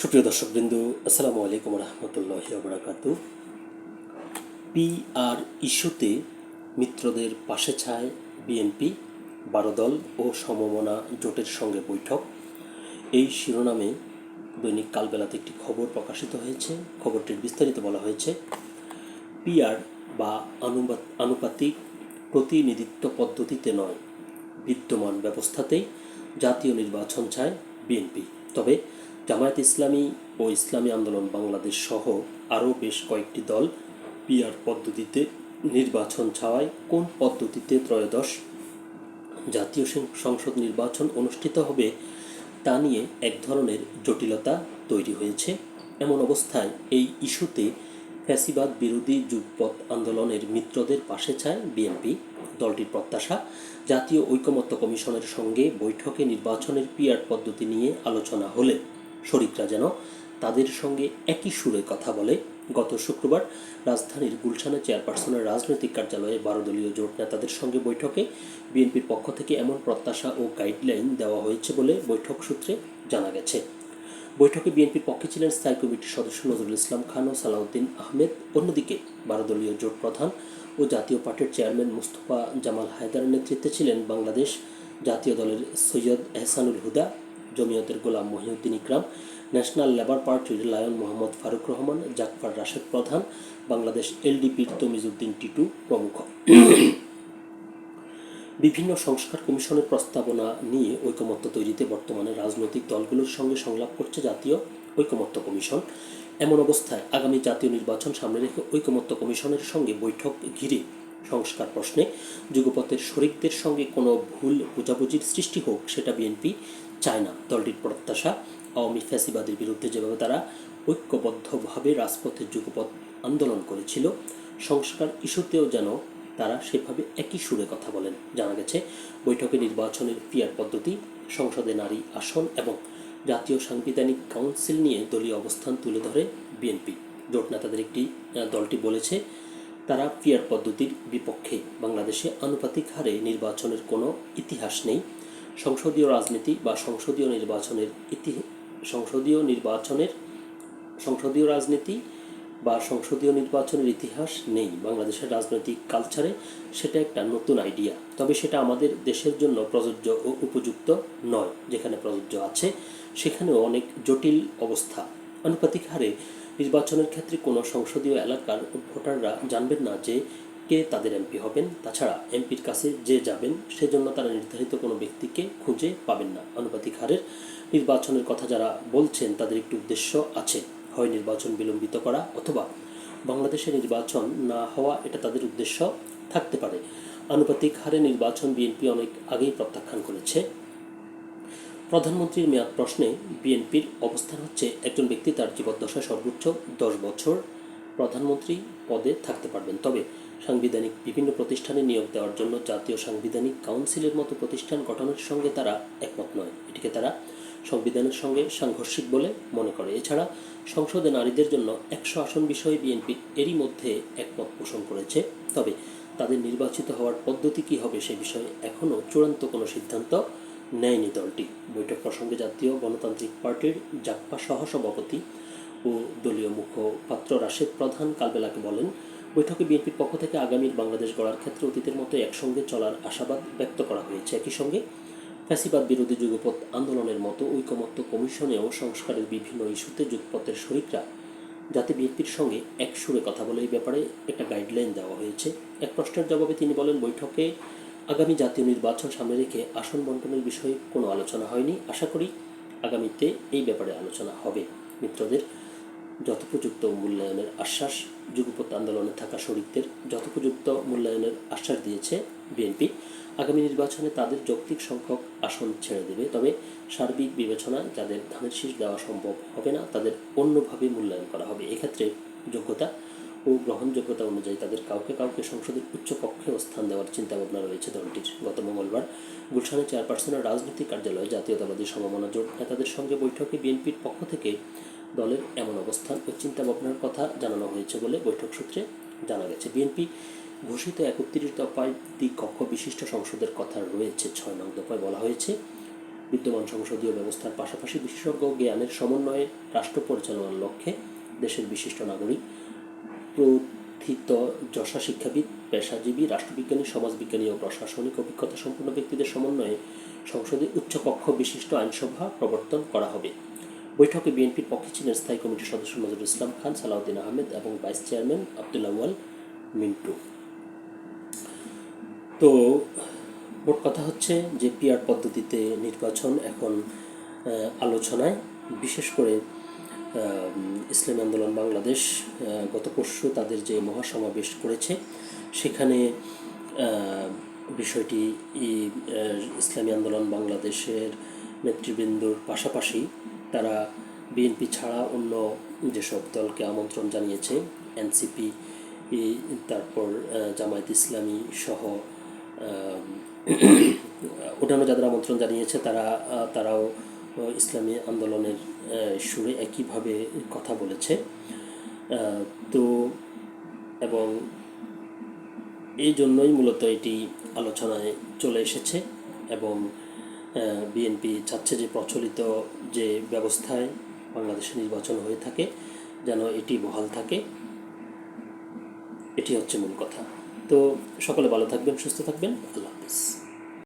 সুপ্রিয় দর্শকবৃন্দ, আসসালামু আলাইকুম রহমতুল্লাহ পি আর ইস্যুতে মিত্রদের পাশে ছায় বিএনপি বারো দল ও সমমনা জোটের সঙ্গে বৈঠক। এই শিরোনামে দৈনিক কালবেলাতে একটি খবর প্রকাশিত হয়েছে। খবরটির বিস্তারিত বলা হয়েছে পিআর বা আনুপাত আনুপাতিক প্রতিনিধিত্ব পদ্ধতিতে নয়, বিদ্যমান ব্যবস্থাতেই জাতীয় নির্বাচন চায় বিএনপি তবে জামায়াত ইসলামী ও ইসলামী আন্দোলন বাংলাদেশ সহ আরও বেশ কয়েকটি দল পিআর পদ্ধতিতে নির্বাচন ছাওয়ায় কোন পদ্ধতিতে ত্রয়োদশ জাতীয় সংসদ নির্বাচন অনুষ্ঠিত হবে তা নিয়ে এক ধরনের জটিলতা তৈরি হয়েছে। এমন অবস্থায় এই ইস্যুতে ফ্যাসিবাদ বিরোধী যুগপৎ আন্দোলনের মিত্রদের পাশে চায় বিএনপি। দলটির প্রত্যাশা, জাতীয় ঐকমত্য কমিশনের সঙ্গে বৈঠকে নির্বাচনের পিআর পদ্ধতি নিয়ে আলোচনা হলে শরিকরা যেন তাদের সঙ্গে একই সুরে কথা বলে। গত শুক্রবার রাজধানীর গুলশানে চেয়ারপারসনের রাজনৈতিক কার্যালয়ে বারো দলীয় জোট নেতাদের সঙ্গে বৈঠকে বিএনপির পক্ষ থেকে এমন প্রত্যাশা ও গাইডলাইন দেওয়া হয়েছে বলে বৈঠক সূত্রে জানা গেছে। বৈঠকে বিএনপির পক্ষে ছিলেন স্থায়ী কমিটির সদস্য নজরুল ইসলাম খান ও সালাউদ্দিন আহমেদ। অন্যদিকে বারো দলীয় জোট প্রধান ও জাতীয় পার্টির চেয়ারম্যান মুস্তফা জামাল হায়দারের নেতৃত্বে ছিলেন বাংলাদেশ জাতীয় দলের সৈয়দ এহসানুল হুদা। জমিয়তের গোলাম মহিউদ্দিন ইকরাম ন্যাশনাল লেবার পার্টির লায়ন মোহাম্মদ ফারুক রহমান, জাকফার রাশেদ প্রধান, বাংলাদেশ এলডিপির তমিজউদ্দিন টিটু প্রমুখ। বিভিন্ন সংস্কার কমিশনের প্রস্তাবনা নিয়ে ঐকমত্য তৈরিতে বর্তমানে রাজনৈতিক দলগুলোর সঙ্গে সংলাপ করছে জাতীয় ঐকমত্য কমিশন। এমন অবস্থায় আগামী জাতীয় নির্বাচন সামনে রেখে ঐকমত্য কমিশনের সঙ্গে বৈঠক ঘিরে সংস্কার প্রশ্নে যুগপথের শরিকদের সঙ্গে কোনো ভুল বোঝাবুঝির সৃষ্টি হোক, সেটা বিএনপি চায় না দলটির প্রত্যাশা আওয়ামী ফ্যাসিবাদের বিরুদ্ধে যেভাবে তারা ঐক্যবদ্ধভাবে রাজপথের যুগপথ আন্দোলন করেছিল, সংস্কার ইস্যুতেও যেন তারা সেভাবে একই সুরে কথা বলেন। জানা গেছে, বৈঠকে নির্বাচনের পিয়ার পদ্ধতি, সংসদে নারী আসন এবং জাতীয় সাংবিধানিক কাউন্সিল নিয়ে দলীয় অবস্থান তুলে ধরে বিএনপি। জোট নেতাদের একটি দলটি বলেছে, তারা পিয়ার পদ্ধতির বিপক্ষে বাংলাদেশে আনুপাতিক হারে নির্বাচনের কোনো ইতিহাস নেই। সংসদীয় রাজনীতি বা সংসদীয় নির্বাচনের ইতি, সংসদীয় নির্বাচনের, সংসদীয় রাজনীতি বা সংসদীয় নির্বাচনের ইতিহাস নেই বাংলাদেশের রাজনৈতিক কালচারে, সেটা একটা নতুন আইডিয়া। তবে সেটা আমাদের দেশের জন্য প্রযোজ্য ও উপযুক্ত নয়, যেখানে প্রযোজ্য আছে, সেখানেও অনেক জটিল অবস্থা। আনুপাতিক হারে নির্বাচনের ক্ষেত্রে কোনো সংসদীয় এলাকার ভোটাররা জানবেন না যে কে তাদের এমপি হবেন, তাছাড়া এমপির কাছে যে যাবেন, সেজন্য তারা নির্ধারিত কোনো ব্যক্তিকে খুঁজে পাবেন না। আনুপাতিক হারের নির্বাচনের কথা যারা বলছেন, তাদের একটি উদ্দেশ্য আছে, হয় নির্বাচন বিলম্বিত করা অথবা বাংলাদেশে নির্বাচন না হওয়া, এটা তাদের উদ্দেশ্য থাকতে পারে। আনুপাতিক হারে নির্বাচন বিএনপি অনেক আগেই প্রত্যাখ্যান করেছে। প্রধানমন্ত্রীর মেয়াদ প্রশ্নে বিএনপির অবস্থান হচ্ছে, একজন ব্যক্তি তার জীবদ্দশায় সর্বোচ্চ দশ বছর প্রধানমন্ত্রী পদে থাকতে পারবেন। তবে সাংবিধানিক বিভিন্ন প্রতিষ্ঠানে নিয়োগ দেওয়ার জন্য জাতীয় সাংবিধানিক কাউন্সিলের মতো প্রতিষ্ঠান গঠনের সঙ্গে তারা একমত নয়। এটিকে তারা সংবিধানের সঙ্গে সাংঘর্ষিক বলে মনে করে। এছাড়া সংসদে নারীদের জন্য একশো আসন বিষয়ে বিএনপি এরই মধ্যে একমত পোষণ করেছে। তবে তাদের নির্বাচিত হওয়ার পদ্ধতি কী হবে সে বিষয়ে এখনও চূড়ান্ত কোনো সিদ্ধান্ত নেয়নি দলটি। বৈঠক প্রসঙ্গে জাতীয় গণতান্ত্রিক পার্টির জাপ্পা সহসভাপতি ও দলীয় মুখপাত্র রাশেদ প্রধান কালবেলাকে বলেন বৈঠকে বিএনপির পক্ষ থেকে আগামীর বাংলাদেশ গড়ার ক্ষেত্রে অতীতের মতো একসঙ্গে চলার আশাবাদ ব্যক্ত করা হয়েছে। একই সঙ্গে ফ্যাসিবাদ বিরোধী যুগপথ আন্দোলনের মতো ঐকমত্য কমিশনেও সংস্কারের বিভিন্ন ইস্যুতে যুগপথের শরিকরা যাতে বিএনপির সঙ্গে এক সুরে কথা বলে এই ব্যাপারে একটা গাইডলাইন দেওয়া হয়েছে। এক প্রশ্নের জবাবে তিনি বলেন, বৈঠকে আগামী জাতীয় নির্বাচন সামনে রেখে আসন বন্টনের বিষয়ে কোনো আলোচনা হয়নি। আশা করি আগামীতে এই ব্যাপারে আলোচনা হবে। মিত্রদের যথোপযুক্ত মূল্যায়নের আশ্বাস যুগপথ আন্দোলনে থাকা শরিকদের যথোপযুক্ত মূল্যায়নের আশ্বাস দিয়েছে বিএনপি। আগামী নির্বাচনে তাদের যৌক্তিক সংখ্যক আসন ছেড়ে দেবে। তবে সার্বিক বিবেচনায় যাদের ধানের শীষ দেওয়া সম্ভব হবে না। তাদের অন্যভাবে মূল্যায়ন করা হবে। এক্ষেত্রে যোগ্যতা ও গ্রহণযোগ্যতা অনুযায়ী তাদের কাউকে কাউকে সংসদের উচ্চ কক্ষেও স্থান দেওয়ার চিন্তাভাবনা রয়েছে দলটির। গত মঙ্গলবার গুলশানে চেয়ারপারসনের রাজনৈতিক কার্যালয়ে জাতীয়তাবাদী সমমনা জোট নেতাদের সঙ্গে বৈঠকে বিএনপির পক্ষ থেকে দলের এমন অবস্থান ও চিন্তাভাবনার কথা জানানো হয়েছে বলে বৈঠক সূত্রে জানা গেছে। বিএনপি ঘোষিত একত্রিশ দফায় দ্বিকক্ষ বিশিষ্ট সংসদের কথা রয়েছে। ছয় নং দফায় বলা হয়েছে, বিদ্যমান সংসদীয় ব্যবস্থার পাশাপাশি বিশেষজ্ঞ জ্ঞানের সমন্বয়ে রাষ্ট্র পরিচালনার লক্ষ্যে দেশের বিশিষ্ট নাগরিক, প্রথিত যশা শিক্ষাবিদ, পেশাজীবী, রাষ্ট্রবিজ্ঞানী, সমাজবিজ্ঞানী ও প্রশাসনিক অভিজ্ঞতা সম্পন্ন ব্যক্তিদের সমন্বয়ে সংসদে উচ্চকক্ষ বিশিষ্ট আইনসভা প্রবর্তন করা হবে। বৈঠকে বিএনপির পক্ষে ছিলেন স্থায়ী কমিটির সদস্য নজরুল ইসলাম খান, সালাউদ্দিন আহমেদ এবং ভাইস চেয়ারম্যান আবদুল্লাহ ওয়াল মিন্টু। তো, মোট কথা হচ্ছে যে পিআর পদ্ধতিতে নির্বাচন এখন আলোচনায়। বিশেষ করে ইসলামী আন্দোলন বাংলাদেশ গত পরশু তাদের যে মহাসমাবেশ করেছে, সেখানে বিষয়টি ইসলামী আন্দোলন বাংলাদেশের নেতৃবৃন্দর পাশাপাশি তারা বিএনপি ছাড়া অন্য যেসব দলকে আমন্ত্রণ জানিয়েছে, এনসিপি, তারপর জামায়াত ইসলামী সহ অন্যান্য যাদের আমন্ত্রণ জানিয়েছে তারা তারাও ইসলামী আন্দোলনের সুরে একইভাবে কথা বলেছে। তো, এবং এই জন্যই মূলত এটি আলোচনায় চলে এসেছে এবং বিএনপি চাচ্ছে যে প্রচলিত যে ব্যবস্থায় বাংলাদেশে নির্বাচন হয়ে থাকে, যেন এটি বহাল থাকে। এটি হচ্ছে মূল কথা। তো সকলে ভালো থাকবেন, সুস্থ থাকবেন। আল্লাহ হাফিজ।